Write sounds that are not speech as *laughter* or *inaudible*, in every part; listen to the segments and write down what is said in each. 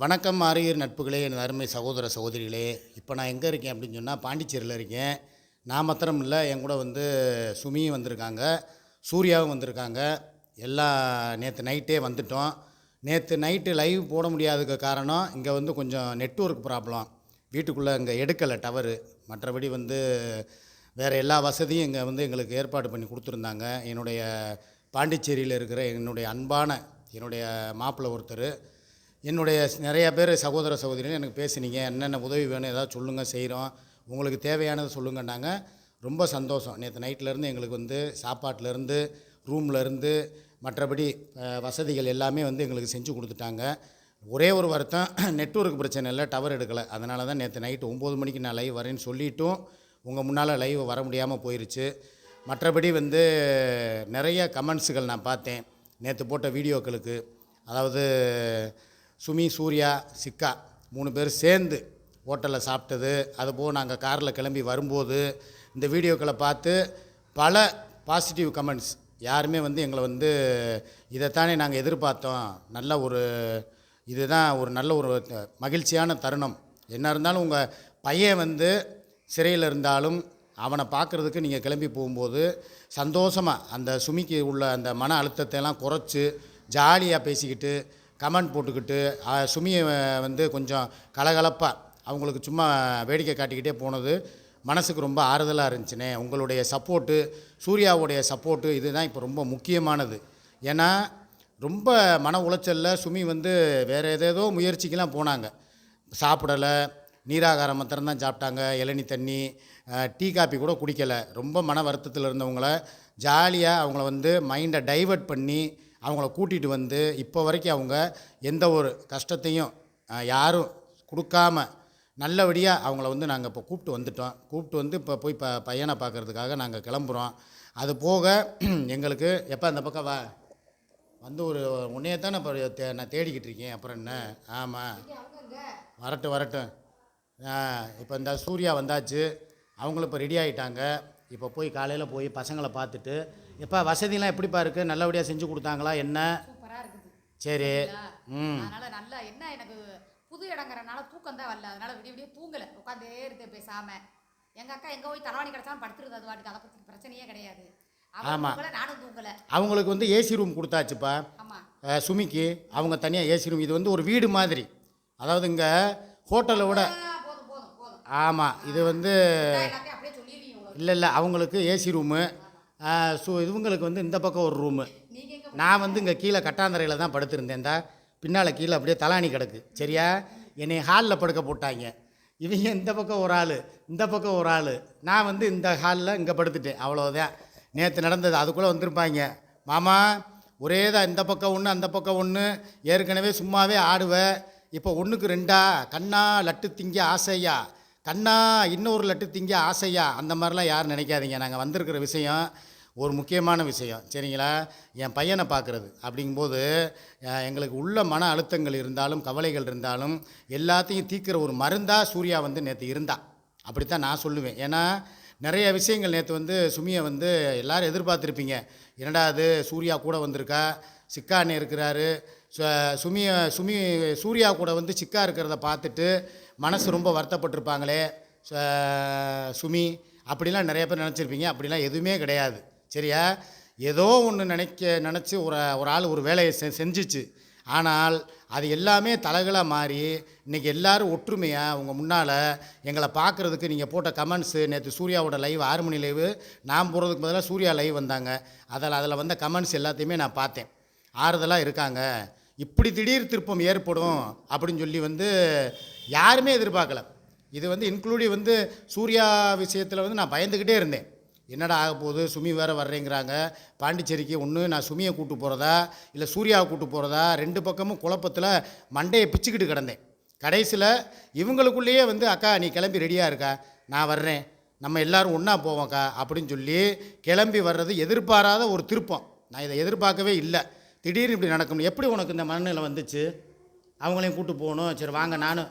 வணக்கம் ஆரியர் நட்புகளே என் அருமை சகோதர சகோதரிகளே. இப்போ நான் எங்கே இருக்கேன் அப்படின்னு சொன்னால் பாண்டிச்சேரியில் இருக்கேன். நான் மாத்திரம் இல்லை என் கூட வந்து சுமியும் வந்திருக்காங்க சூர்யாவும் வந்திருக்காங்க. எல்லாம் நேற்று நைட்டே வந்துட்டோம். நேற்று நைட்டு லைவ் போட முடியாததுக்கு காரணம் இங்கே வந்து கொஞ்சம் நெட்ஒர்க் ப்ராப்ளம் வீட்டுக்குள்ளே இங்கே எடுக்கலை டவரு மற்றபடி வந்து வேறு எல்லா வசதியும் இங்கே வந்து எங்களுக்கு ஏற்பாடு பண்ணி கொடுத்துருந்தாங்க. என்னுடைய பாண்டிச்சேரியில் இருக்கிற என்னுடைய அன்பான என்னுடைய மாப்பிள்ளை ஒருத்தர். என்னுடைய நிறையா நிறைய பேர் சகோதர சகோதரிகள் எனக்கு பேசுனீங்க என்னென்ன உதவி வேணும் ஏதாவது சொல்லுங்கள் செய்கிறோம் உங்களுக்கு தேவையானதை சொல்லுங்கன்னாங்க. ரொம்ப சந்தோஷம். நேற்று நைட்லேருந்து எங்களுக்கு வந்து சாப்பாட்டிலேருந்து ரூம்லேருந்து மற்றபடி வசதிகள் எல்லாமே வந்து எங்களுக்கு செஞ்சு கொடுத்துட்டாங்க. ஒரே ஒரு வருத்தம் *clears throat* நெட்வொர்க் பிரச்சனை இல்லை டவர் எடுக்கலை. அதனால தான் நேற்று நைட்டு ஒம்பது மணிக்கு நான் லைவ் வரேன்னு சொல்லிட்டும் உங்கள் முன்னால் லைவ் வர முடியாமல் போயிடுச்சு மற்றபடி வந்து நிறைய கமெண்ட்ஸுகள் நான் பார்த்தேன். நேற்று போட்ட வீடியோக்களுக்கு. அதாவது சுமி சூர்யா சிக்கா மூணு பேர் சேர்ந்து ஹோட்டலில் சாப்பிட்டது. அதுபோக நாங்கள் காரில் கிளம்பி வரும்போது இந்த வீடியோக்களை பார்த்து பல பாசிட்டிவ் கமெண்ட்ஸ் யாருமே வந்து எங்களை வந்து இதைத்தானே நாங்கள் எதிர்பார்த்தோம். நல்ல ஒரு இதுதான் ஒரு நல்ல ஒரு மகிழ்ச்சியான தருணம். என்ன இருந்தாலும் உங்கள் பையன் வந்து சிறையில் இருந்தாலும் அவனை பார்க்குறதுக்கு நீங்கள் கிளம்பி போகும்போது சந்தோஷமாக அந்த சுமிக்கு உள்ள அந்த மன அழுத்தத்தை எல்லாம் குறைச்சி ஜாலியாக பேசிக்கிட்டு கமெண்ட் போட்டுக்கிட்டு சுமியை வந்து கொஞ்சம் கலகலப்பாக அவங்களுக்கு சும்மா வேடிக்கை காட்டிக்கிட்டே போனது. மனசுக்கு ரொம்ப ஆறுதலாக இருந்துச்சுனே. உங்களுடைய சப்போர்ட்டு சூர்யாவுடைய சப்போர்ட்டு இதுதான் இப்போ ரொம்ப முக்கியமானது. ஏன்னா ரொம்ப மன உளைச்சலில் சுமி வந்து வேறு ஏதேதோ முயற்சிக்கெலாம் போனாங்க. சாப்பிடலை நீராகாரம் மாத்திரம்தான் சாப்பிட்டாங்க இளநி தண்ணி டீ காப்பி கூட குடிக்கலை. ரொம்ப மன வருத்தத்தில் இருந்தவங்கள ஜாலியாக அவங்கள வந்து மைண்டை டைவர்ட் பண்ணி அவங்கள கூட்டிகிட்டு வந்து இப்போ வரைக்கும் அவங்க எந்த ஒரு கஷ்டத்தையும் யாரும் கொடுக்காம நல்லபடியாக அவங்கள வந்து நாங்கள் இப்போ கூப்பிட்டு வந்துட்டோம். கூப்பிட்டு வந்து இப்போ போய் ப பையனை பார்க்கறதுக்காக நாங்கள் கிளம்புறோம். அது போக எங்களுக்கு எப்போ அந்த பக்கம் வா வந்து ஒரு உன்னையே தானே இப்போ தே நான் தேடிக்கிட்டு இருக்கேன். அப்புறம் என்ன? ஆமாம் வரட்டும் வரட்டும். இப்போ இந்த சூர்யா வந்தாச்சு. அவங்களும் இப்போ ரெடி ஆகிட்டாங்க இப்போ போய் காலையில் போய் பசங்களை பார்த்துட்டு எப்போ வசதிலாம் எப்படிப்பா இருக்குது நல்லபடியாக செஞ்சு கொடுத்தாங்களா? என்ன? சரி. ம். அதனால நல்லா என்ன எனக்கு புது இடங்கறனால தூக்கம் தான் வரல. அதனால விடிய விடிய தூங்கல. உட்காந்தே இருந்தேன் பேசாம. எங்க அக்கா எங்க போய் தலைவாணி கிடைச்சாலும் படுத்துருது அது வாட்டுக்கு. அதை பத்தி பிரச்சனையே கிடையாது. அவ ஆமா. தூங்கல நானும் தூங்கல. அவங்களுக்கு வந்து ஏசி ரூம் கொடுத்தாச்சுப்பா. ஆமா. அஹ், சுமிக்கு. அவங்க தனியாக ஏசி ரூம். இது வந்து ஒரு வீடு மாதிரி. அதாவது இங்கே ஹோட்டலை விட ஆமாம் இது வந்து இல்லை இல்லை. அவங்களுக்கு ஏசி ரூமு. ஸோ இவங்களுக்கு வந்து இந்த பக்கம் ஒரு ரூமு நான் வந்து இங்கே கீழே கட்டாந்தரையில் தான் படுத்திருந்தேன் தான் பின்னால் கீழே அப்படியே தலாணி கிடக்கு. சரியா? என்னை ஹாலில் படுக்க போட்டாங்க. இவங்க இந்த பக்கம் ஒரு ஆள் இந்த பக்கம் ஒரு ஆள். நான் வந்து இந்த ஹாலில் இங்கே படுத்துட்டேன். அவ்வளோதான் நேற்று நடந்தது அதுக்குள்ளே வந்திருப்பாங்க. மாமா ஒரே தான் இந்த பக்கம் ஒன்று அந்த பக்கம் ஒன்று ஏற்கனவே சும்மாவே ஆடுவேன் இப்போ ஒன்றுக்கு ரெண்டா? கண்ணா லட்டு திங்க ஆசையா? கண்ணா இன்னொரு லட்டு திங்க ஆசையா? அந்த மாதிரிலாம் யாரும் நினைக்காதீங்க. நாங்கள் வந்திருக்கிற விஷயம் ஒரு முக்கியமான விஷயம். சரிங்களா? என் பையனை பார்க்குறது. அப்படிங்கும்போது எங்களுக்கு உள்ள மன அழுத்தங்கள் இருந்தாலும் கவலைகள் இருந்தாலும் எல்லாத்தையும் தீர்க்கிற ஒரு மருந்தாக சூர்யா வந்து நேற்று இருந்தா. அப்படித்தான் நான் சொல்லுவேன். ஏன்னா நிறைய விஷயங்கள் நேற்று வந்து சுமியை வந்து எல்லோரும் எதிர்பார்த்துருப்பீங்க. என்னடா அது சூர்யா கூட வந்திருக்கா? சிக்கான்னு இருக்கிறாரு. சு- சுமிய சுமி சூர்யா கூட வந்து சிக்கா இருக்கிறத பார்த்துட்டு மனசு ரொம்ப வருத்தப்பட்டிருப்பாங்களே. ச- சுமி அப்படிலாம் நிறைய பேர் நினச்சிருப்பீங்க. அப்படிலாம் எதுவுமே கிடையாது. சரியா? ஏதோ ஒன்று நினைக்க நினச்சி ஒரு ஒரு ஆள் ஒரு வேலையை செ செஞ்சிச்சு. ஆனால் அது எல்லாமே தலைகளாக மாறி இன்றைக்கி எல்லாரும் ஒற்றுமையாக உங்கள் முன்னால் எங்களை பார்க்குறதுக்கு நீங்கள் போட்ட கமெண்ட்ஸு நேற்று சூர்யாவோட லைவ் ஆறு மணி லைவு நான் போகிறதுக்கு பதிலாக சூர்யா லைவ் வந்தாங்க. அதில் அதில் வந்த கமெண்ட்ஸ் எல்லாத்தையுமே நான் பார்த்தேன். ஆறுதலாக இருக்காங்க. இப்படி திடீர் திருப்பம் ஏற்படும் அப்படின்னு சொல்லி வந்து யாருமே எதிர்பார்க்கல. இது வந்து இன்க்ளூடிவ் வந்து சூர்யா விஷயத்தில் வந்து நான் பயந்துக்கிட்டே இருந்தேன். என்னடா ஆக போகுது? சுமி வேறு வர்றேங்கிறாங்க. பாண்டிச்சேரிக்கு ஒன்று நான் சுமியை கூட்டு போகிறதா இல்லை சூர்யாவை கூட்டு போகிறதா ரெண்டு பக்கமும் குழப்பத்தில் மண்டையை பிச்சுக்கிட்டு கிடந்தேன். கடைசியில் இவங்களுக்குள்ளேயே வந்து அக்கா நீ கிளம்பி ரெடியாக இருக்கா? நான் வர்றேன். நம்ம எல்லாரும் ஒன்றா போவோம்க்கா அப்படின்னு சொல்லி கிளம்பி வர்றது எதிர்பாராத ஒரு திருப்பம். நான் இதை எதிர்பார்க்கவே இல்லை. திடீர்னு இப்படி நடக்கும். எப்படி உனக்கு இந்த மனநிலை வந்துச்சு? அவங்களையும் கூட்டு போகணும். சரி வாங்க நானும்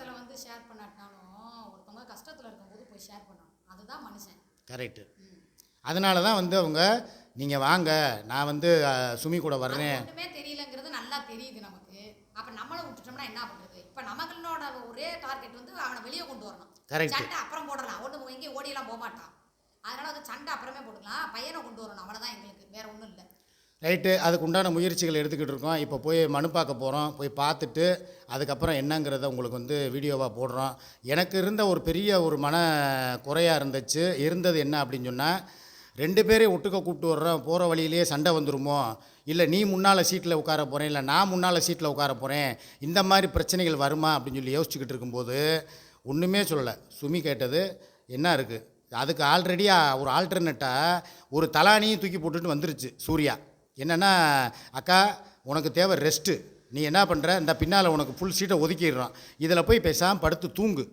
கரெக்டு அதனால தான் வந்து அவங்க நீங்கள் வாங்க நான் வந்து சுமி கூட வர்றேன். தெரியலங்கிறது நல்லா தெரியுது நமக்கு. அப்ப நம்மள விட்டுட்டோம்னா என்ன பண்றது? இப்ப நமகளோட ஒரே டார்கெட் வந்து அவனை வெளியே கொண்டு வரணும். Correct. சண்டை அப்புறம் போடலாம். ஒண்ணு எங்கேயும் ஓடியெல்லாம் போக மாட்டான் அதனால வந்து சண்டை அப்புறமே போட்டுக்கலாம். பையனை கொண்டு வரணும். அவ்வளவுதான் எங்களுக்கு. வேற ஒண்ணும் இல்லை. ரைட்டு அதுக்கு உண்டான முயற்சிகள் எடுத்துக்கிட்டு இருக்கோம். இப்போ போய் மனு பார்க்க போகிறோம் போய் பார்த்துட்டு அதுக்கப்புறம் என்னங்கிறத உங்களுக்கு வந்து வீடியோவாக போடுறோம். எனக்கு இருந்த ஒரு பெரிய ஒரு மன குறையாக இருந்துச்சு. இருந்தது என்ன அப்படின்னு சொன்னால் ரெண்டு பேரையும் ஒட்டுக்க கூப்பிட்டு வர்றோம் போகிற வழியிலேயே சண்டை வந்துருமோ? இல்லை நீ முன்னால் சீட்டில் உட்கார போகிறேன் இல்லை நான் முன்னால் சீட்டில் உட்கார போகிறேன் இந்த மாதிரி பிரச்சனைகள் வருமா? அப்படின்னு சொல்லி யோசிச்சுக்கிட்டு இருக்கும்போது ஒன்றுமே சொல்லலை. சுமி கேட்டது என்ன இருக்குது அதுக்கு ஆல்ரெடியாக ஒரு ஆல்டர்னேட்டாக ஒரு தலானியும் தூக்கி போட்டுட்டு வந்துருச்சு சூர்யா. என்னென்னா அக்கா உனக்கு தேவை ரெஸ்ட்டு நீ என்ன பண்ணுற இந்த பின்னால் உனக்கு ஃபுல் சீட்டை ஒதுக்கிடுறான். இதில் போய் பேசாமல் படுத்து தூங்கு.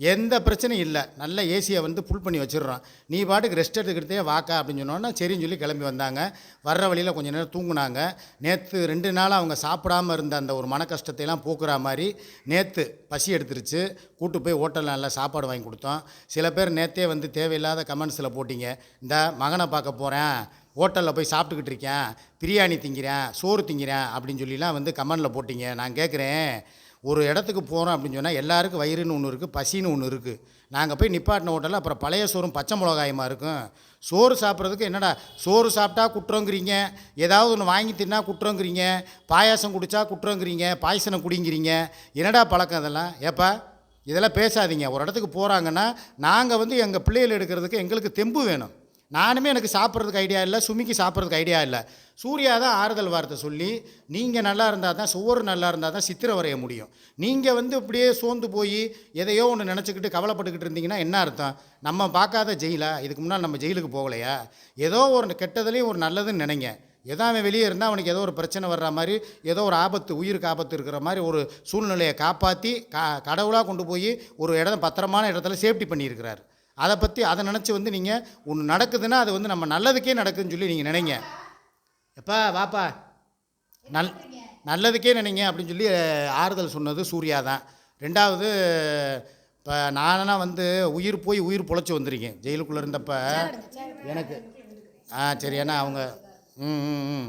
எந்த பிரச்சனையும் இல்லை. நல்ல ஏசியை வந்து ஃபுல் பண்ணி வச்சிடுறான். நீ பாட்டுக்கு ரெஸ்ட் எடுத்துக்கிட்டே வாக்கா அப்படின்னு சொன்னோன்னா சரின்னு சொல்லி கிளம்பி வந்தாங்க. வர்ற வழியில் கொஞ்ச நேரம் தூங்குனாங்க. நேற்று ரெண்டு நாளாக அவங்க சாப்பிடாம இருந்த அந்த ஒரு மன கஷ்டத்தையெல்லாம் போக்குற மாதிரி நேற்று பசி எடுத்துருச்சு. கூட்டு போய் ஹோட்டலில் நல்லா சாப்பாடு வாங்கி கொடுத்தோம். சில பேர் நேற்றே வந்து தேவையில்லாத கமெண்ட்ஸில் போட்டிங்க. இந்த மகனை பார்க்க போகிறேன் ஹோட்டலில் போய் சாப்பிட்டுக்கிட்டு இருக்கேன். பிரியாணி திங்கிறேன். சோறு திங்கிறேன். அப்படின்னு சொல்லிலாம் வந்து கமெண்டில் போட்டிங்க. நான் கேட்குறேன் ஒரு இடத்துக்கு போகிறோம் அப்படின்னு சொன்னால் எல்லாருக்கும் வயிறுன்னு ஒன்று இருக்குது பசின்னு ஒன்று இருக்குது நாங்கள் போய் நிப்பாட்டின ஹோட்டலில் அப்புறம் பழைய சோறும் பச்சை மிளகாயமாக இருக்கும்? சோறு சாப்பிட்றதுக்கு என்னடா சோறு சாப்பிட்டா குற்றங்கிறீங்க? ஏதாவது ஒன்று வாங்கி தின்னா குற்றங்கிறீங்க? பாயாசம் குடித்தா குற்றங்கிறீங்க? பாயசனம் குடிங்கிறீங்க? என்னடா பழக்கம் இதெல்லாம்? ஏப்பா இதெல்லாம் பேசாதீங்க. ஒரு இடத்துக்கு போகிறாங்கன்னா நாங்கள் வந்து எங்கள் பிள்ளைகள் எடுக்கிறதுக்கு எங்களுக்கு தெம்பு வேணும். நானுமே எனக்கு சாப்பிட்றதுக்கு ஐடியா இல்லை சுமிக்கு சாப்பிட்றதுக்கு ஐடியா இல்லை. சூர்யா தான் ஆறுதல் வார்த்தை சொல்லி நீங்கள் நல்லா இருந்தால் தான் சுவர் நல்லா இருந்தால் தான் சித்திரை வரைய முடியும். நீங்கள் வந்து இப்படியே சோர்ந்து போய் எதையோ ஒன்று நினச்சிக்கிட்டு கவலைப்பட்டுக்கிட்டு இருந்தீங்கன்னா என்ன அர்த்தம்? நம்ம பார்க்காத ஜெயிலா? இதுக்கு முன்னால் நம்ம ஜெயிலுக்கு போகலையா? ஏதோ ஒரு கெட்டதுலேயும் ஒரு நல்லதுன்னு நினைங்க. ஏதோ அவன் வெளியே இருந்தால் அவனுக்கு ஏதோ ஒரு பிரச்சனை வர்ற மாதிரி ஏதோ ஒரு ஆபத்து உயிருக்கு ஆபத்து இருக்கிற மாதிரி ஒரு சூழ்நிலையை காப்பாற்றி கா கடவுளாக கொண்டு போய் ஒரு இடம் பத்திரமான இடத்துல சேஃப்டி பண்ணியிருக்கிறார். அதை பற்றி அதை நினச்சி வந்து நீங்கள் ஒன்று நடக்குதுன்னா அது வந்து நம்ம நல்லதுக்கே நடக்குதுன்னு சொல்லி நீங்கள் நினைங்க. எப்பா வாப்பா. நல் நல்லதுக்கே நினைங்க அப்படின்னு சொல்லி ஆறுதல் சொன்னது சூர்யா தான். ரெண்டாவது இப்போ நானா வந்து உயிர் போய் உயிர் பொழைச்சி வந்திருக்கேன். ஜெயிலுக்குள்ளே இருந்தப்போ எனக்கு ஆ சரி ஏன்னா அவங்க ம் ம் ம்.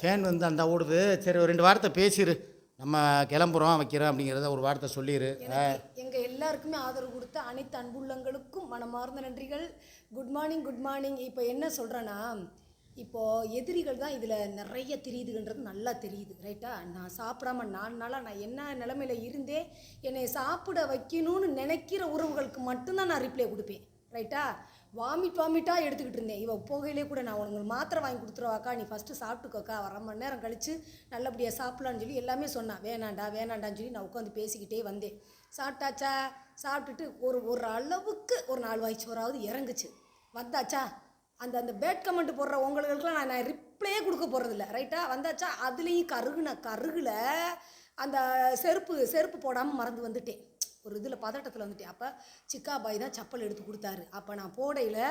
ஃபேன் வந்து அந்த ஓடுது. சரி ஒரு ரெண்டு வார்த்தை பேசிடு நம்ம கிளம்புறோம் வைக்கிறோம் அப்படிங்கிறத ஒரு வார்த்தை சொல்லிடு ஆ. எங்க எல்லாருக்குமே ஆதரவு கொடுத்த அனைத்து அன்புள்ளங்களுக்கும் மனமார்ந்த நன்றிகள். குட் மார்னிங் குட் மார்னிங் இப்போ என்ன சொல்கிறேன்னா இப்போ எதிரிகள் தான் இதில் நிறைய தெரியுதுன்றது நல்லா தெரியுது ரைட்டா நான் சாப்பிடாம நாலு நாளாக நான் என்ன நிலமையில இருந்தே என்னை சாப்பிட வைக்கணும்னு நினைக்கிற உறவுகளுக்கு மட்டும்தான் நான் ரிப்ளை கொடுப்பேன் ரைட்டா வாமிட் வாமிட்டாக எடுத்துக்கிட்டு இருந்தேன். இவன் போகையிலே கூட நான் உனக்கு மாத்திரை வாங்கி கொடுத்துருவாக்கா நீ ஃபஸ்ட்டு சாப்பிட்டுக்கோக்கா. அரை மணி நேரம் கழித்து நல்லபடியாக சாப்பிட்லான்னு சொல்லி எல்லாமே சொன்னான் வேணாண்டா வேணாண்டான்னு சொல்லி நான் உட்காந்து பேசிக்கிட்டே வந்தேன். சாப்பிட்டாச்சா? சாப்பிட்டுட்டு ஒரு ஒரு அளவுக்கு ஒரு நாலு வாய் சோறாவது இறங்குச்சு. வந்தாச்சா? அந்த அந்த பேட் கமெண்ட் போடுற உங்களுக்கெல்லாம் நான் நான் ரிப்ளையே கொடுக்க போகிறதில்ல ரைட்டா வந்தாச்சா? அதுலேயும் கருகுன கருகில் அந்த செருப்பு செருப்பு போடாமல் மறந்து வந்துட்டேன். ஒரு இதில் பதட்டத்தில் வந்துட்டேன். அப்போ சிக்கா பாய் தான் செப்பல் எடுத்து கொடுத்தாரு. அப்போ நான் போடையில்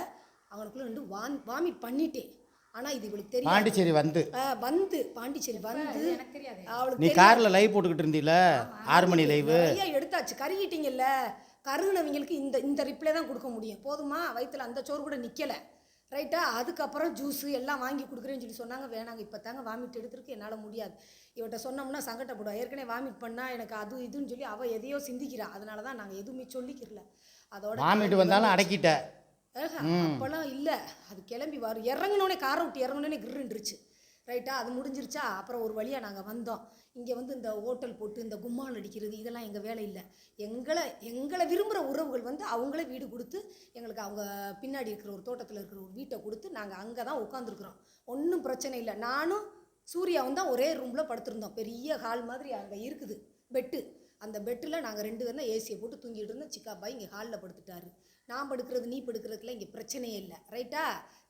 அவனுக்குள்ள ரெண்டு வான் வாமிட் பண்ணிட்டேன். ஆனால் இது இவளுக்கு தெரியும் பாண்டிச்சேரி வந்து. வந்து. பாண்டிச்சேரி வந்து எனக்கு தெரியாது. அவளுக்கு நீ காரில் லைவ் போட்டுக்கிட்டு இருந்தீல ஆறு மணி லைவு. நிறைய எடுத்தாச்சு. கருகிட்டீங்கல்ல. கருகுனவங்களுக்கு இந்த இந்த ரிப்ளை தான் கொடுக்க முடியும். போதுமா? வயித்துல அந்த சோறு கூட நிற்கலை ரைட்டா அதுக்கப்புறம் ஜூஸு எல்லாம் வாங்கி கொடுக்குறேன்னு சொல்லி சொன்னாங்க. வேணாங்க இப்போ தாங்க வாமிட் எடுத்துருக்கு. என்னால் முடியாது. இவட்ட சொன்னோம்னா சங்கடப்படுவா. ஏற்கனவே வாமிட் பண்ணால் எனக்கு அது இதுன்னு சொல்லி அவள் எதையோ சிந்திக்கிறா. அதனால தான் நாங்கள் எதுவுமே சொல்லிக்கிறல. அதோட வாமிட்டு வந்தாலும் அடக்கிட்ட. அப்போல்லாம் இல்லை. அது கிளம்பி வரும் இறங்கினோடனே காரை விட்டு இறங்கினோடனே கிருன்றுச்சு ரைட்டா அது முடிஞ்சிருச்சா? அப்புறம் ஒரு வழியாக நாங்கள் வந்தோம். இங்கே வந்து இந்த ஹோட்டல் போட்டு இந்த கும்மால் அடிக்கிறது இதெல்லாம் எங்கள் வேலை இல்லை. எங்களை எங்களை விரும்புகிற உறவுகள் வந்து அவங்களே வீடு கொடுத்து எங்களுக்கு அவங்க பின்னாடி இருக்கிற ஒரு தோட்டத்தில் இருக்கிற ஒரு வீட்டை கொடுத்து நாங்கள் அங்கே தான் உட்காந்துருக்குறோம் ஒன்றும் பிரச்சனை இல்லை. நானும் சூர்யாவும் தான் ஒரே ரூமில் படுத்திருந்தோம். பெரிய ஹால் மாதிரி அங்கே இருக்குது. பெட்டு. அந்த பெட்டில் நாங்கள் ரெண்டு பேரும் ஏசியை போட்டு தூங்கிட்டு இருந்தோம். சிக்காப்பா இங்கே ஹாலில் படுத்துட்டாரு. நான் படுக்கிறது நீ படுக்கிறதுக்குலாம் இங்கே பிரச்சனையே இல்லை. ரைட்டா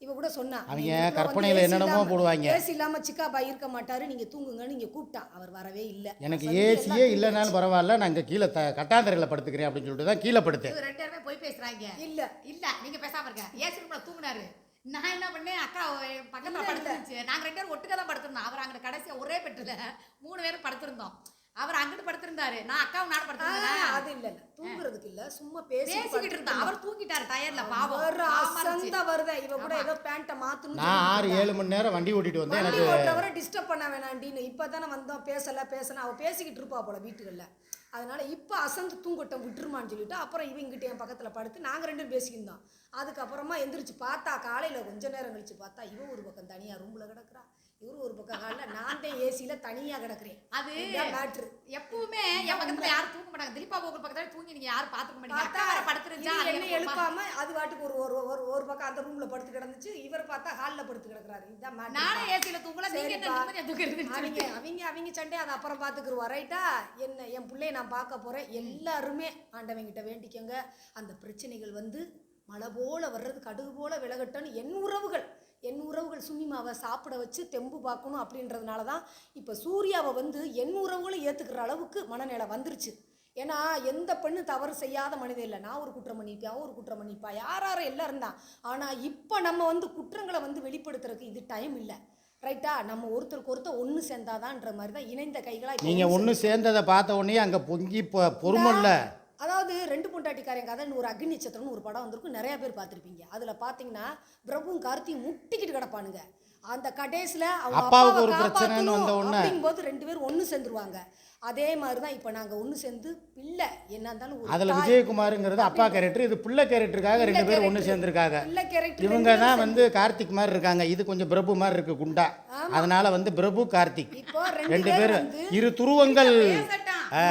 இவ கூட சொன்னா அவங்க கற்பனையில என்னென்னமோ போடுவாங்க. ஏசி இல்லாமல் சிக்காப்பா இருக்க மாட்டாரு நீங்கள் தூங்குங்கன்னு இங்கே கூப்பிட்டா அவர் வரவே இல்லை. எனக்கு ஏசியே இல்லைனாலும் பரவாயில்ல நான் இங்கே கீழே த கட்டாந்தரையில் படுத்துக்கிறேன் அப்படின்னு சொல்லிட்டு தான் கீழே படுத்தேன். இவங்க ரெண்டு பேருமே போய் பேசுறாங்க. இல்ல. இல்ல நீங்க பேசாம இருக்க ஏசி ரூம்ல தூங்குனாரு. நான் என்ன பண்ணேன் அக்கா பக்கத்துல படுத்துருந்துச்சு. நாங்க ரெண்டு பேரும் ஒட்டுக்க தான் படுத்திருந்தோம். அவர் அங்க கடைசியா ஒரே பெட்டுல மூணு பேரும் படுத்திருந்தோம். அவர் அங்கிட்டு படுத்திருந்தாரு. நான் அக்காவும் ஆ, படுத்திருந்தேன்? அது இல்ல இல்ல. தூங்குறதுக்கு இல்ல. சும்மா பேசி பேசிக்கிட்டு இருந்தா. அவர் தூங்கிட்டாரு டயர்ல பாவம். இருந்துச்சு. அசந்த வருத இவ கூட ஏதோ பேண்ட்டை மாத்தணும் நான் ஆறு ஏழு மணி நேரம் வண்டி ஓட்டிட்டு வந்தேன். எனக்கு ஓட்டவரை டிஸ்டர்ப் பண்ண வேணாண்டின்னு இப்போ தானே வந்தோம். பேசல பேசல அவ பேசிக்கிட்டு இருப்பா போல வீட்டுகளில். அதனால இப்போ அசந்து தூங்கட்டும் விட்டுருமான்னு சொல்லிட்டு அப்புறம் இவங்கிட்ட என் பக்கத்தில் படுத்து நாங்கள் ரெண்டு பேரும் பேசிக்கிருந்தோம் அதுக்கப்புறமா எந்திரிச்சு பார்த்தா காலையில் கொஞ்ச நேரம் கழிச்சு பார்த்தா இவ ஒரு பக்கம் தனியாக ரூமில் கிடக்குறா. இவரு ஒரு பக்கம் காலில் நான் தான் ஏசியில் தனியாக கிடக்குறேன். அது மேட்ரு எப்பவுமே என் பக்கத்துல யாரும் தூங்க மாட்டாங்க. திலீபா கோகுல் பக்கத்துல தூங்கி நீங்க யாரும் பாத்துக்க மாட்டீங்க. படுத்துருச்சா என்ன எழுப்பாம அது வாட்டுக்கு ஒரு ஒரு ஒரு ஒரு பக்கம் அந்த ரூம்ல படுத்து கிடந்துச்சு. இவர் பார்த்தா ஹாலில் படுத்து கிடக்குறாரு. இதுதான். நானே ஏசியில தூங்கல. நீங்க என்ன சரிப்பா. நிம்மதியா தூங்குறதுன்னு அவங்க. அவங்க அவங்க சண்டை அதை அப்புறம் பார்த்துக்குருவா. ரைட்டா என்ன என் பிள்ளைய நான் பார்க்க போகிறேன் எல்லாருமே ஆண்டவங்கிட்ட வேண்டிக்கோங்க. அந்த பிரச்சனைகள் வந்து மழை போல வர்றது கடுகு போல விலகட்டும்னு என் உறவுகள். என் உறவுகள் சுமிமாவை சாப்பிட வச்சு தெம்பு பார்க்கணும் அப்படின்றதுனால தான் இப்போ சூர்யாவை வந்து என் உறவுகளும் ஏற்றுக்கிற அளவுக்கு மனநிலை வந்துருச்சு. ஏன்னா எந்த பெண்ணு தவறு செய்யாத மனிதன் இல்லை. நான் ஒரு குற்றம் பண்ணிப்பேன் ஒரு குற்றம் பண்ணிப்பா யார் யாரும் எல்லாரும் தான். ஆனால் இப்போ நம்ம வந்து குற்றங்களை வந்து வெளிப்படுத்துறதுக்கு இது டைம் இல்லை. ரைட்டா நம்ம ஒருத்தருக்கு ஒருத்தர் ஒன்று சேர்ந்தாதான்ற மாதிரி தான் இணைந்த கைகளாக நீங்க ஒன்று சேர்ந்ததை பார்த்த உடனே அங்க பொங்கி பொறுமல்ல. அதாவது ரெண்டு பொண்டாட்டிக்காரன் கதைன்னு ஒரு அக்னி நட்சத்திரம்னு ஒரு படம் வந்திருக்கும். நிறையா பேர் பார்த்துருப்பீங்க. அதில் பார்த்தீங்கன்னா பிரபுவும் கார்த்தியும் முட்டிக்கிட்டு கிடப்பானுங்க. அந்த கடைசியில் அவங்க அப்பாவுக்கு அப்பாவை ஒரு பிரச்சனைன்னு வந்த உடனே. அப்படிங்கும்போது ரெண்டு பேரும் ஒன்று சேர்ந்துருவாங்க அதே மாதிரி தான் இப்போ நாங்கள் ஒன்று சேர்ந்து பிள்ளை என்ன இருந்தாலும் அதுல. விஜயகுமாருங்கிறது அப்பா கேரக்டர் இது பிள்ளை கேரக்டருக்காக ரெண்டு பேரும் ஒன்று சேர்ந்துருக்காங்க இவங்க தான் வந்து கார்த்திக் மாதிரி இருக்காங்க இது கொஞ்சம் பிரபு மாதிரி இருக்கு குண்டா அதனால வந்து பிரபு கார்த்திக் ரெண்டு பேரும் இரு துருவங்கள்.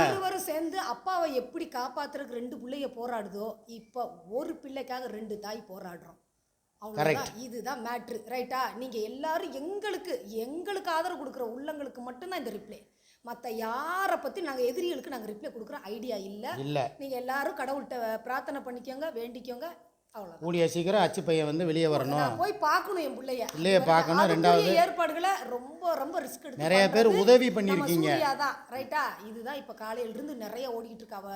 ஒருவரும் சேர்ந்து அப்பாவை எப்படி காப்பாத்துறதுக்கு ரெண்டு பிள்ளைய போராடுதோ இப்போ ஒரு பிள்ளைக்காக ரெண்டு தாய் போராடுறோம் அவ்வளோதான் இதுதான் மேட்ரு ரைட்டா நீங்கள் எல்லாரும் எங்களுக்கு எங்களுக்கு ஆதரவு கொடுக்குற உள்ளங்களுக்கு மட்டும்தான் இந்த ரிப்ளை மற்ற யாரை பற்றி நாங்கள் எதிரிகளுக்கு நாங்கள் ரிப்ளை கொடுக்குற ஐடியா இல்லை. இல்ல. நீங்கள் எல்லாரும் கடவுள்கிட்ட பிரார்த்தனை பண்ணிக்கோங்க வேண்டிக்கோங்க. அவ்வளோதான் கூடிய சீக்கிரம் அச்சு பையன் வந்து வெளியே வரணும். போய் பார்க்கணும் என் பிள்ளைய. பிள்ளைய பார்க்கணும், ரெண்டாவது- ஏற்பாடுகளை ரொம்ப ரொம்ப ரிஸ்க் எடுத்து நிறைய பேர் உதவி பண்ணியிருக்கீங்க. தான். ரைட்டா இதுதான் இப்போ காலையில இருந்து நிறைய ஓடிக்கிட்டு இருக்கு அவ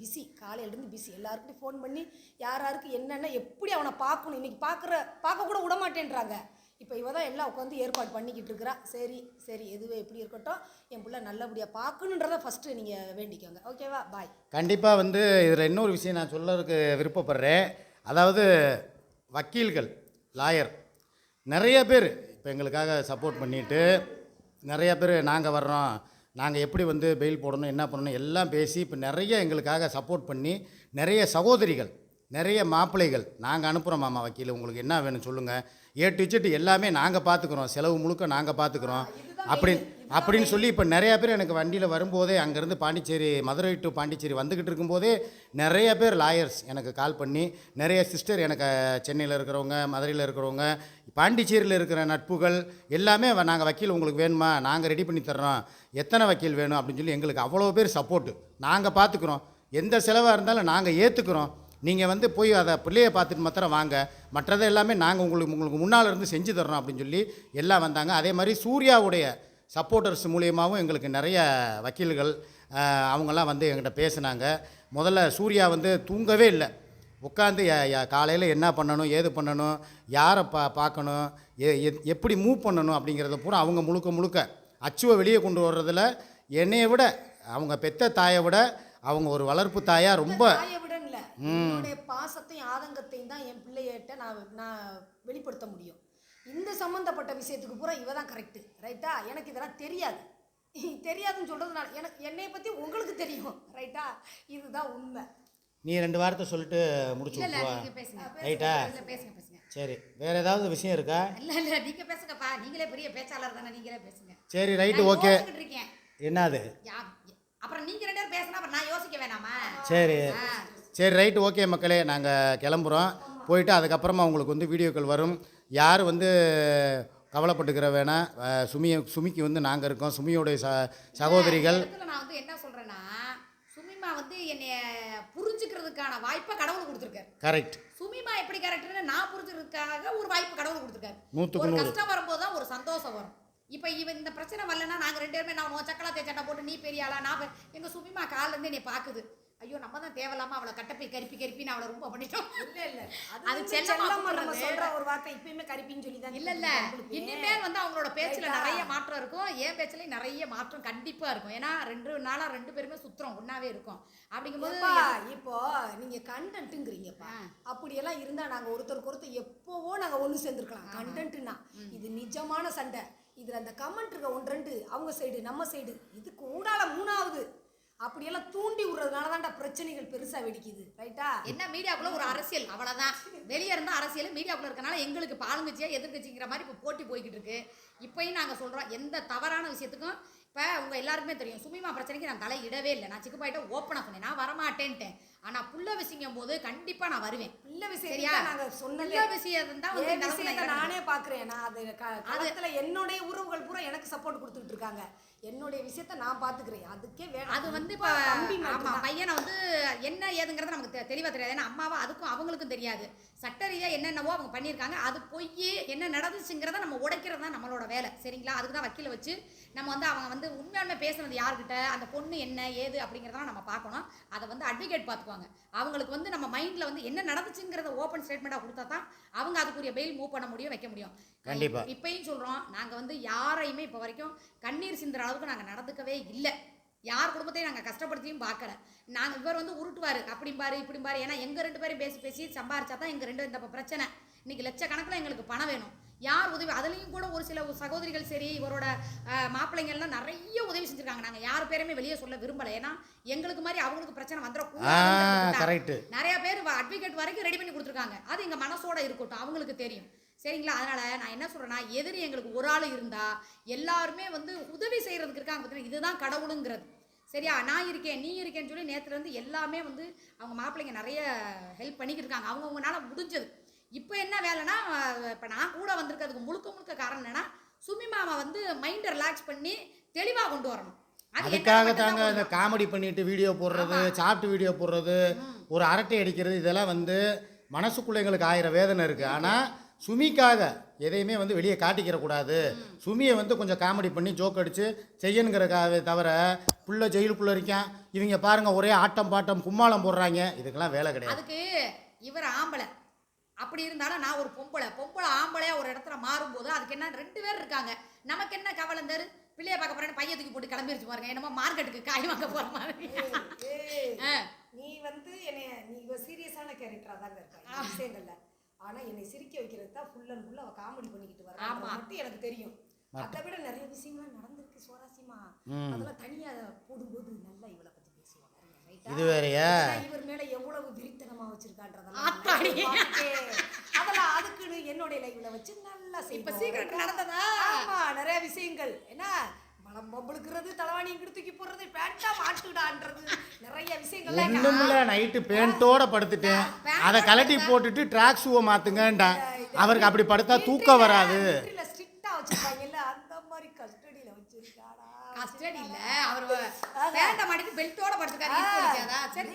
பிஸி காலையிலேருந்து பிஸி எல்லாருக்கிட்டையும் ஃபோன் பண்ணி யார் யாருக்கு என்னென்ன எப்படி அவனை பார்க்கணும்? இன்றைக்கி பார்க்குற பார்க்க கூட விட மாட்டேன்றாங்க இப்போ இவ தான் எல்லாம் உட்காந்து ஏற்பாடு பண்ணிக்கிட்டு இருக்கிறா. சரி சரி எதுவே எப்படி இருக்கட்டும். என் பிள்ளை நல்லபடியாக பார்க்கணுன்றத ஃபஸ்ட்டு நீங்கள் வேண்டிக்கோங்க. ஓகேவா பாய் கண்டிப்பாக வந்து இதில் இன்னொரு விஷயம் நான் சொல்லறதுக்கு விருப்பப்படுறேன். அதாவது வக்கீல்கள் லாயர் நிறைய பேர் இப்போ எங்களுக்காக சப்போர்ட் பண்ணிட்டு நிறைய பேர் நாங்கள் வர்றோம். நாங்கள் எப்படி வந்து பெயில் போடணும் என்ன பண்ணணும் எல்லாம் பேசி இப்போ நிறைய எங்களுக்காக சப்போர்ட் பண்ணி நிறைய சகோதரிகள் நிறைய மாப்பிள்ளைகள் நாங்கள் அனுப்புகிறோம் மாமா வக்கீல் உங்களுக்கு என்ன வேணும் சொல்லுங்கள் ஏ டு எல்லாமே நாங்கள் பார்த்துக்குறோம் செலவு முழுக்க நாங்கள் பார்த்துக்குறோம் அப்படின்னு அப்படின்னு சொல்லி இப்போ நிறைய பேர் எனக்கு வண்டியில் வரும்போதே அங்கேருந்து பாண்டிச்சேரி மதுரை டு பாண்டிச்சேரி வந்துக்கிட்டு இருக்கும்போதே நிறைய பேர் லாயர்ஸ் எனக்கு கால் பண்ணி நிறைய சிஸ்டர் எனக்கு சென்னையில் இருக்கிறவங்க மதுரையில் இருக்கிறவங்க பாண்டிச்சேரியில் இருக்கிற நட்புகள் எல்லாமே நாங்கள் வக்கீல் உங்களுக்கு வேணுமா? நாங்கள் ரெடி பண்ணி தர்றோம். எத்தனை வக்கீல் வேணும் அப்படின்னு சொல்லி எங்களுக்கு அவ்வளோ பேர் சப்போர்ட்டு நாங்கள் பார்த்துக்குறோம் எந்த செலவாக இருந்தாலும் நாங்கள் ஏற்றுக்குறோம் நீங்கள் வந்து போய் அதை பிள்ளையை பார்த்துட்டு மாத்திரம் வாங்க. மற்றதை எல்லாமே நாங்கள் உங்களுக்கு உங்களுக்கு முன்னால் இருந்து செஞ்சு தர்றோம் அப்படின்னு சொல்லி எல்லாம் வந்தாங்க. அதே மாதிரி சூர்யாவுடைய சப்போர்ட்டர்ஸ் மூலியமாகவும் எங்களுக்கு நிறைய வக்கீல்கள் அவங்கெல்லாம் வந்து எங்கிட்ட பேசினாங்க. முதல்ல சூர்யா வந்து தூங்கவே இல்லை. உட்காந்து காலையில் என்ன பண்ணணும் ஏது பண்ணணும் யாரை பா பார்க்கணும் எ- எப்படி மூவ் பண்ணணும் அப்படிங்கிறத பூரா அவங்க முழுக்க முழுக்க அச்சுவை வெளியே கொண்டு வர்றதில் என்னையை விட அவங்க பெத்த தாயை விட அவங்க ஒரு வளர்ப்பு தாயாக ரொம்ப என்னுடைய பாசத்தையும் ஆதங்கத்தையும் தான் என் பிள்ளையிட்ட நான் நான் வெளிப்படுத்த முடியும். இந்த சம்மந்தப்பட்ட விஷயத்துக்கு பூரா இவ தான் கரெக்டு ரைட்டா எனக்கு இதெல்லாம் தெரியாது. தெரியாதுன்னு சொல்கிறதுனால எனக்கு என்னை பற்றி உங்களுக்கு தெரியும். ரைட்டா இதுதான் உண்மை. நீ ரெண்டு வாரத்தை சொல்லிட்டு முடிச்சு ரைட்டா சரி. வேற ஏதாவது விஷயம் இருக்கா? இல்ல இல்ல நீங்க பேசுங்கப்பா. நீங்களே பெரிய பேச்சாளர் தானே நீங்களே பேசுங்க. சரி நான் ஓகே. என்னது? அப்புறம் நீங்க ரெண்டு பேரும் பேசினா அப்புறம் நான் யோசிக்க வேணாமா? சரி. சரி ரைட்டு ஓகே மக்களே நாங்கள் கிளம்புறோம். போயிட்டு அதுக்கப்புறமா உங்களுக்கு வந்து வீடியோக்கள் வரும். யார் வந்து கவலைப்பட்டுக்கிற வேணாம். சுமிய சுமிக்கு வந்து நாங்கள் இருக்கோம். சுமியோடைய ச சகோதரிகள். நான் வந்து என்ன சொல்றேன்னா சுமிமா வந்து என்னைய புரிஞ்சுக்கிறதுக்கான வாய்ப்பை கடவுள் கொடுத்துருக்காரு. கரெக்ட் சுமிமா எப்படி கேரக்டர்னு நான் புரிஞ்சுக்கிறதுக்காக ஒரு வாய்ப்பு கடவுள் கொடுத்துருக்காரு. நூற்றுக்கு ஒரு நூறு. கஷ்டம் வரும்போது தான் ஒரு சந்தோஷம் வரும். இப்போ இவன் இந்த பிரச்சனை வரலன்னா நாங்கள் ரெண்டு பேருமே நான் உன் சக்கலா தேச்சட்டை போட்டு நீ பெரிய ஆளா நான் பெ- எங்க சுமிமா கால்ல இருந்து என்னை பாக்குது. ஐயோ நம்ம தான் தேவையில்லாம அவளை கட்டப்பை கருப்பி கருப்பின்னு அவளை ரொம்ப பண்ணிட்டோம். இல்ல இல்ல. அது செல்லமா நம்ம. சொல்ற ஒரு வார்த்தை இப்பயுமே கரிப்பின்னு சொல்லி தான் இல்ல. இல்ல இனிமேல் வந்து அவங்களோட பேச்சுல? நிறைய மாற்றம் இருக்கும். என் பேச்சுலயும் நிறைய மாற்றம் கண்டிப்பா இருக்கும். ஏன்னா ரெண்டு நாளா ரெண்டு பேருமே சுத்துறோம் ஒன்னாவே இருக்கும். அப்படிங்கும்போது இப்போ நீங்க கண்டென்ட்டுங்கிறீங்கப்பா அப்படியெல்லாம் இருந்தா நாங்க ஒருத்தருக்கு ஒருத்தர் எப்போவோ நாங்க ஒண்ணு சேர்ந்துருக்கலாம். கண்டென்ட்னா இது நிஜமான சண்டை. இதுல அந்த கமெண்ட் இருக்க ஒன்று ரெண்டு அவங்க சைடு நம்ம சைடு இது கூடால மூணாவது. அப்படியெல்லாம் தூண்டி விடுறதுனால தான்டா பிரச்சனைகள் பெருசா வெடிக்குது ரைட்டா என்ன மீடியாக்குள்ள ஒரு அரசியல் அவ்வளவுதான். வெளியே இருந்தா அரசியல் மீடியாக்குள்ள இருக்கனால எங்களுக்கு இப்ப ஆளுங்கட்சியா எதிர்கட்சிங்கிற மாதிரி இப்ப போட்டி போய்கிட்டு இருக்கு. இப்பயும் நாங்க சொல்றோம் எந்த தவறான விஷயத்துக்கும் இப்ப உங்க எல்லாருக்குமே தெரியும் சுமிமா பிரச்சனைக்கு நான் தலை இடவே இல்லை. நான் சிக்குப்பாயிட்ட ஓப்பனா சொன்னேன். நான் வரமாட்டேன்ட்டேன். ஆனா புள்ள விஷயம் போது கண்டிப்பா நான் வருவேன். பிள்ளை விஷயத்தை சரியா? தான் நாங்க சொன்னதே. புள்ள விஷயம் தான் வந்து நான் இறங்குறேன். நானே அது களத்துல என்னுடைய உறவுகள் பூரா எனக்கு சப்போர்ட் கொடுத்துட்டு இருக்காங்க. என்னுடைய விஷயத்த நான் பாத்துக்கிறேன் அதுக்கே வேணும். அது வந்து இப்போ. பையனை வந்து என்ன ஏதுங்கிறது நமக்கு தெ- தெளிவா தெரியாது. ஏன்னா அம்மாவா அதுக்கும் அவங்களுக்கும் தெரியாது. சட்ட என்னென்னவோ அவங்க பண்ணியிருக்காங்க. அது பொய் என்ன நடந்துச்சுங்கிறத நம்ம உடைக்கிறது தான் நம்மளோட வேலை. சரிங்களா? அதுக்கு தான் வக்கீல வச்சு நம்ம வந்து அவங்க வந்து உண்மையாலுமே பேசுனது யார்கிட்ட அந்த பொண்ணு என்ன ஏது அப்படிங்கிறதெல்லாம் நம்ம பார்க்கணும். அதை வந்து அட்வொகேட் பார்த்துக்குவாங்க. அவங்களுக்கு வந்து நம்ம மைண்ட்ல வந்து என்ன நடந்துச்சுங்கிறத ஓப்பன் ஸ்டேட்மெண்ட்டாக கொடுத்தா தான் அவங்க அதுக்குரிய பெயில் மூவ் பண்ண முடியும் வைக்க முடியும். கண்டிப்பா. இப்பயும் சொல்றோம் நாங்க வந்து யாரையுமே இப்போ வரைக்கும் கண்ணீர் சிந்துற அளவுக்கு நாங்க நடந்துக்கவே இல்லை. யார் குடும்பத்தையும் நாங்கள் கஷ்டப்படுத்தியும் பார்க்கல. நாங்கள் இவர் வந்து உருட்டுவார். அப்படிம்பாரு இப்படிம்பாரு ஏன்னா எங்கள் ரெண்டு பேரும் பேசி பேசி சம்பாரிச்சா தான் எங்கள் ரெண்டு இந்த பிரச்சனை. இன்னைக்கு லட்சக்கணக்கில் எங்களுக்கு பணம் வேணும். யார் உதவி அதுலேயும் கூட ஒரு சில சகோதரிகள் சரி இவரோட மாப்பிள்ளைங்கள்லாம் நிறைய உதவி செஞ்சுருக்காங்க. நாங்கள் யார் பேருமே வெளியே சொல்ல விரும்பலை. ஏன்னா எங்களுக்கு மாதிரி அவங்களுக்கு பிரச்சனை வந்துடக்கூடாது நிறைய பேர் அட்வொகேட் வரைக்கும் ரெடி பண்ணி கொடுத்துருக்காங்க. அது எங்க மனசோட இருக்கட்டும். அவங்களுக்கு தெரியும். சரிங்களா? அதனால நான் என்ன சொல்றேன்னா எதிரி எங்களுக்கு ஒரு ஆள் இருந்தா எல்லாருமே வந்து உதவி செய்யறதுக்கு இருக்காங்க பார்த்தீங்கன்னா இதுதான் கடவுளுங்கிறது. சரியா? நான் இருக்கேன் நீ இருக்கேன்னு சொல்லி நேத்துல இருந்து எல்லாமே வந்து அவங்க மாப்பிள்ளைங்க நிறைய ஹெல்ப் பண்ணிக்கிட்டு இருக்காங்க. அவங்கவுங்கனால முடிஞ்சது. இப்போ என்ன வேலைன்னா இப்போ நான் கூட வந்திருக்கிறதுக்கு முழுக்க முழுக்க காரணம் என்னன்னா சுமி மாமா வந்து மைண்டை ரிலாக்ஸ் பண்ணி தெளிவாக கொண்டு வரணும். அதுக்காக தாங்க இந்த. காமெடி பண்ணிட்டு வீடியோ போடுறது சாப்பிட்டு வீடியோ போடுறது ஒரு அரட்டை அடிக்கிறது இதெல்லாம் வந்து மனசுக்குள்ள எங்களுக்கு ஆயிரம் வேதனை இருக்குது ஆனால் சுமிக்காக எதையுமே வந்து வெளியே காட்டிக்கிற கூடாது சுமியை வந்து கொஞ்சம் காமெடி பண்ணி ஜோக் அடித்து செய்யணுங்கிறக்காகவே தவிர புள்ள ஜெயிலுக்குள்ளே இருக்கான். இவங்க பாருங்க ஒரே ஆட்டம் பாட்டம் கும்மாளம் போடுறாங்க. இதுக்கெல்லாம் வேலை கிடையாது. அதுக்கு இவர் ஆம்பளை. அப்படி இருந்தாலும் நான் ஒரு பொம்பளை. பொம்பளை ஆம்பளையா ஒரு இடத்துல மாறும்போது அதுக்கு என்ன ரெண்டு பேர் இருக்காங்க. நமக்கு என்ன கவலை தரு பிள்ளைய பார்க்க போறேன்னு பையன் தூக்கி போட்டு கிளம்பிருச்சு பாருங்க. என்னமோ மார்க்கெட்டுக்கு காய் வாங்க போற மாதிரி. நீ வந்து என்னைய நீ சீரியஸான கேரக்டரா தாங்க இருக்க. விஷயங்கள்ல ஆனா என்னை சிரிக்க வைக்கிறது தான் ஃபுல் அண்ட் ஃபுல் அவ காமெடி பண்ணிக்கிட்டு வரா ஆமா. மட்டும் எனக்கு தெரியும் அதை விட நிறைய விஷயங்கள்லாம் நடந்திருக்கு சுவாரஸ்யமா. அதெல்லாம் தனியா போடும்போது நல்லா இவளை பத்தி பேசுவாங்க ரைட்டா? இது வேறயா இவர் மேல எவ்வளவு விரித்தனமா வச்சிருக்கான்றதெல்லாம். அதெல்லாம் அதுக்குன்னு என்னுடைய லைவ்ல வச்சு நல்லா இப்ப. சீக்கிரம் நடந்ததா ஆமா நிறைய விஷயங்கள் என்ன மலம் பம்பளுக்குறது தலைவாணி இங்கிட்டு தூக்கி போடுறது பேண்டா மாட்டுடான்றது நிறைய விஷயங்கள்லாம். ஒன்றுமில்ல நைட்டு பேண்ட்டோட படுத்துட்டேன். அதை கலட்டி போட்டுட்டு ட்ராக் ஷூவை மாற்றுங்கன்ட்டான் அவருக்கு அப்படி படுத்தா தூக்கம் வராது. ஸ்ட்ரிக்டா வச்சிருப்பாங்கல்ல அந்த மாதிரி கஸ்டடியில வச்சிருக்காடா கஸ்டடி இல்ல. அவர் வேண்ட மாட்டிட்டு பெல்ட்டோட படுத்துக்காரு அடிக்காதா சரி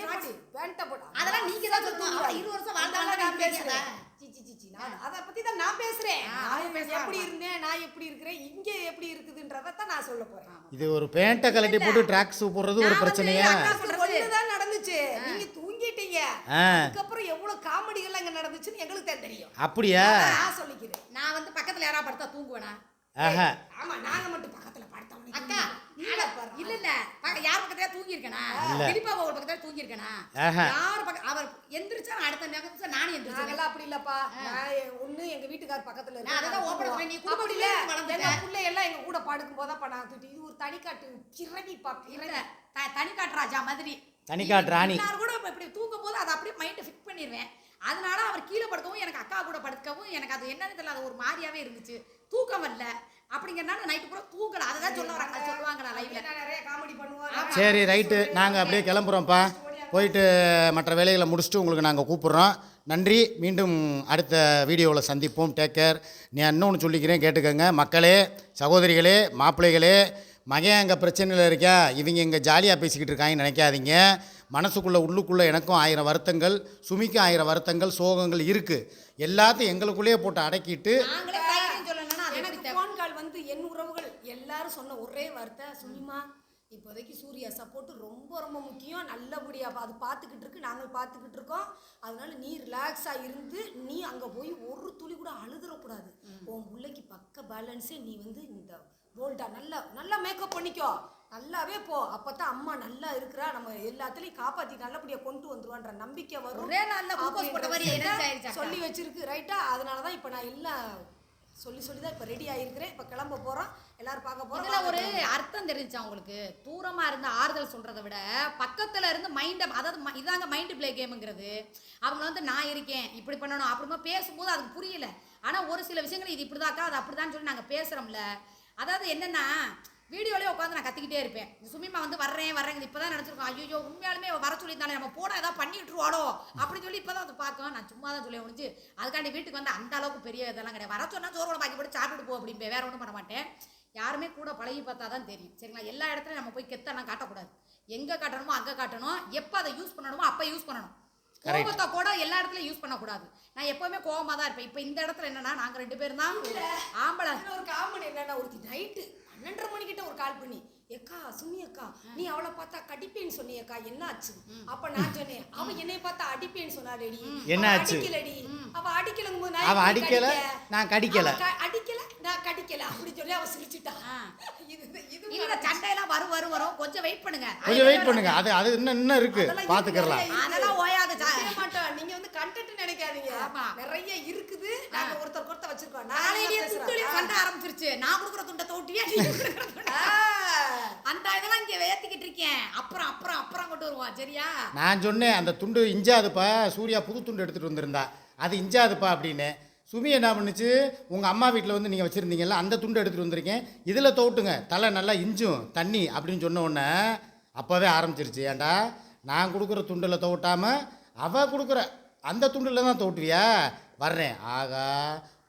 பேண்ட அதெல்லாம் நீங்க தான் சொல்லணும். வருஷம் வாழ்ந்தாலும் நான் பேசுறேன். பேசுறேன் சி, சி, சி, சி, நான் அதை பத்தி தான் நான் பேசுறேன். நான். எப்படி இருந்தேன்? நான் எப்படி இருக்கிறேன்? இங்க எப்படி இருக்குதுன்றதை தான் நான் சொல்ல போறேன். இது ஒரு பேண்ட்டை கலட்டி போட்டு ட்ராக் ஷூ போடுறது ஒரு பிரச்சனையா? ஒண்ணுதான் நடந்துச்சு. நீங்க தூங்கிட்டீங்க. அதுக்கப்புறம் எவ்வளவு காமெடிகள் அங்க நடந்துச்சுன்னு எங்களுக்கு தான் தெரியும். அப்படியா? நான் சொல்லிக்கிறேன். நான் வந்து பக்கத்துல யாரா படுத்தா தூங்குவேனா? ஆஹா ஆமா நாங்க மட்டும் பக்கத்துல படுத்தோம் அக்கா இல்ல இல்ல யார் பக்கத்துல தூங்கி இருக்கனா இல்ல. திலீபா ஒரு பக்கத்துல தூங்கி இருக்கனா. யார் பக்கம் அவர் எந்திரிச்சா நான் அடுத்த நிமிஷம் நானும் எந்திரிச்சேன் நாங்கெல்லாம் அப்படி இல்லப்பா. நான் ஒண்ணு எங்க வீட்டுக்கார் பக்கத்துல நான் அதான் ஆ சொன்னேன். நீ அப்படி இல்ல. புள்ளை எல்லாம் எங்க கூட படுக்கும் போதா நான் தூட்டி இது ஒரு தனிக்காட்டு இல்ல. கிரவி த- தனிக்காட்டு ராஜா மாதிரி. தனிக்காட்டு ராணி. எல்லாரும் கூட இப்ப இப்படி தூங்கும் போது அதை அப்படியே மைண்ட் ஃபிக்ஸ் பண்ணிடுவேன் அதனால அவர் கீழே படுக்கவும் எனக்கு அக்கா கூட படுக்கவும் எனக்கு அது என்னன்னு தெரியல அது ஒரு மாதிரியாவே இருந்துச்சு. தூக்கம் வரல. அப்படிங்கறனால நைட்டு பூரா தூங்கல. அதை சொல்ல வராங்க. சொல்லுவாங்க லைவ்ல நான் நிறைய காமெடி பண்ணுவோம் சரி ரைட்டு நாங்கள் அப்படியே கிளம்புறோம்ப்பா. போயிட்டு மற்ற வேலைகளை முடிச்சுட்டு உங்களுக்கு நாங்கள் கூப்பிட்றோம். நன்றி. மீண்டும் அடுத்த வீடியோவில் சந்திப்போம். டேக் கேர் நீ இன்னொன்று சொல்லிக்கிறேன் கேட்டுக்கோங்க. மக்களே சகோதரிகளே மாப்பிள்ளைகளே மகன் அங்கே பிரச்சனையில் இருக்கா இவங்க இங்கே ஜாலியாக பேசிக்கிட்டு இருக்காங்கன்னு நினைக்காதீங்க. மனசுக்குள்ளே உள்ளுக்குள்ளே எனக்கும் ஆயிரம் வருத்தங்கள் சுமிக்கும் ஆயிரம் வருத்தங்கள் சோகங்கள் இருக்குது எல்லாத்தையும் எங்களுக்குள்ளேயே போட்டு அடக்கிட்டு நாங்களே தைரியம் சொல்லணும்னா அது எப்படி எனக்கு ஃபோன் கால் வந்து என் உறவுகள் எல்லாரும் சொன்ன ஒரே வார்த்தை சுனிமா இப்போதைக்கு சூர்யா சப்போர்ட் ரொம்ப ரொம்ப முக்கியம். நல்லபடியாக அது பார்த்துக்கிட்டு இருக்கு. நாங்கள் பார்த்துக்கிட்டு இருக்கோம். அதனால நீ ரிலாக்ஸாக இருந்து நீ அங்கே போய் ஒரு துளி கூட அழுதுறக்கூடாது உன் பிள்ளைக்கு பக்க பேலன்ஸே நீ வந்து இந்த போல்டா நல்லா நல்லா மேக்கப் பண்ணிக்கோ. நல்லாவே போ. அப்போ தான் அம்மா நல்லா இருக்கிறா. நம்ம எல்லாத்துலேயும் காப்பாற்றி நல்லபடியாக கொண்டு வந்துருவான்ற நம்பிக்கை வரும். ஒரே நாள்ல. சொல்லி வச்சிருக்கு. ரைட்டா அதனால தான் இப்போ நான் எல்லாம் சொல்லி சொல்லி தான் இப்போ ரெடி ஆகிருக்கிறேன் இப்போ கிளம்ப போகிறோம் எல்லாரும் பார்க்க இதுல போகிறோம் ஒரு அர்த்தம் தெரிஞ்சா உங்களுக்கு? தூரமா இருந்து ஆறுதல் சொல்றதை விட பக்கத்துல இருந்து மைண்ட அதாவது இதாங்க மைண்ட் பிளே கேம்ங்கிறது அவங்க வந்து நான் இருக்கேன் இப்படி பண்ணணும் அப்புறமா பேசும்போது அதுக்கு புரியல. ஆனா ஒரு சில விஷயங்கள் இது இப்படிதாக்கா அது அப்படிதான் சொல்லி நாங்க பேசுறோம்ல. அதாவது என்னன்னா வீடியோலயே உட்காந்து நான் கத்திக்கிட்டே இருப்பேன். சுமிமா வந்து வர்றேன் வர்றேன் இப்பதான் நினைச்சிருக்கோம். ஐயோ உண்மையாலுமே வர சொல்லியிருந்தாலே நம்ம போனா ஏதாவது பண்ணிட்டுருவாளோ? அப்படி சொல்லி இப்பதான் அது பார்க்கும் நான் சும்மா தான் சொல்லி ஒழிஞ்சு அதுக்காண்டி வீட்டுக்கு வந்து அந்த அளவுக்கு பெரிய இதெல்லாம் கிடையாது. வர சொன்னா சோறு பாக்கி போட்டு சாப்பிட்டு போ அப்படிம்பே வேற ஒன்றும் பண்ண மாட்டேன். யாருமே கூட பழகி பார்த்தா தான் தெரியும். சரிங்களா? எல்லா இடத்துலையும் நம்ம போய் கெத்தெல்லாம் காட்டக்கூடாது. எங்க காட்டணுமோ அங்க காட்டணும். எப்போ அதை யூஸ் பண்ணணுமோ அப்போ யூஸ் பண்ணணும். கோபத்தை கூட எல்லா இடத்துலயும் யூஸ் பண்ணக்கூடாது. நான் எப்பவுமே கோவமா தான் இருப்பேன். இப்போ இந்த இடத்துல என்னன்னா நாங்க ரெண்டு பேரும் தான் ஆம்பளை அதுல ஒரு காமெடி என்னன்னா ஒருத்தி நைட்டு பன்னெண்டரை மணிக்கிட்ட ஒரு கால் பண்ணி ஏக்கா சுமி அக்கா நீ அவளை பார்த்தா கடிப்பேன்னு சொன்னியக்கா என்ன ஆச்சு அப்ப நான் சொன்னேன் அவ என்னைய பார்த்தா அடிப்பேன்னு சொன்னாடடி என்ன ஆச்சு? அடிக்கலடி. அவ அடிக்கலங்கும் போது அவ அடிக்கல, நான் கடிக்கல. அடிக்கல? நான் கடிக்கல. அப்படி சொல்லி அவ சிரிச்சிட்டா. *laughs* இது இது சண்டையெல்லாம் வரும் வரும் வரும். கொஞ்சம் வெயிட் பண்ணுங்க. கொஞ்சம் வெயிட் பண்ணுங்க. அது அது இன்னும் இன்னும் இருக்கு. இருக்கு, அதெல்லாம் ஓயாது மாட்டோம். நீங்க வந்து கண்டென்ட் நினைக்காதீங்க. ஆமா. நிறைய இருக்குது. நாங்க ஒருத்தர் ஒருத்தர் வச்சிருக்கோம். நான் துட்டுலயும் சண்டை ஆரம்பிச்சிருச்சு. நான் கொடுக்குற துண்டை தோட்டியா நீ கொடுக்குற துண்டை அந்த இதெல்லாம் இங்க வேத்திக்கிட்டு இருக்கேன். அப்புறம் அப்புறம் அப்புறம் கொண்டு வருவான் சரியா? நான் சொன்னேன் அந்த துண்டு இஞ்சாதுப்பா சூர்யா புது துண்டு எடுத்துகிட்டு வந்திருந்தா. அது இஞ்சாதுப்பா அப்படின்னு. சுமி என்ன பண்ணுச்சு உங்கள் அம்மா வீட்டில் வந்து நீங்கள் வச்சுருந்தீங்கல்ல அந்த துண்டு எடுத்துகிட்டு வந்திருக்கேன். இதில் தோட்டுங்க தலை நல்லா இஞ்சும் தண்ணி அப்படின்னு சொன்ன உடனே அப்போவே ஆரம்பிச்சிருச்சு. ஏன்டா நான் கொடுக்குற துண்டில் தோட்டாமல் அவள் கொடுக்குற அந்த துண்டில் தான் தோட்டுவியா? வர்றேன். ஆகா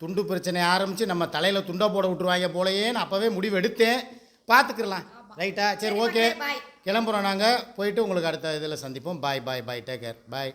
துண்டு பிரச்சனை ஆரம்பித்து நம்ம தலையில் துண்டை போட விட்டுருவாங்க போலயேன்னு அப்போவே முடிவு எடுத்தேன் பார்த்துக்கலாம் ரைட்டா? சரி ஓகே. கிளம்புறோம் நாங்கள் போயிட்டு உங்களுக்கு அடுத்த இதில் சந்திப்போம். பாய் பாய் பாய் டேக் கேர் பாய்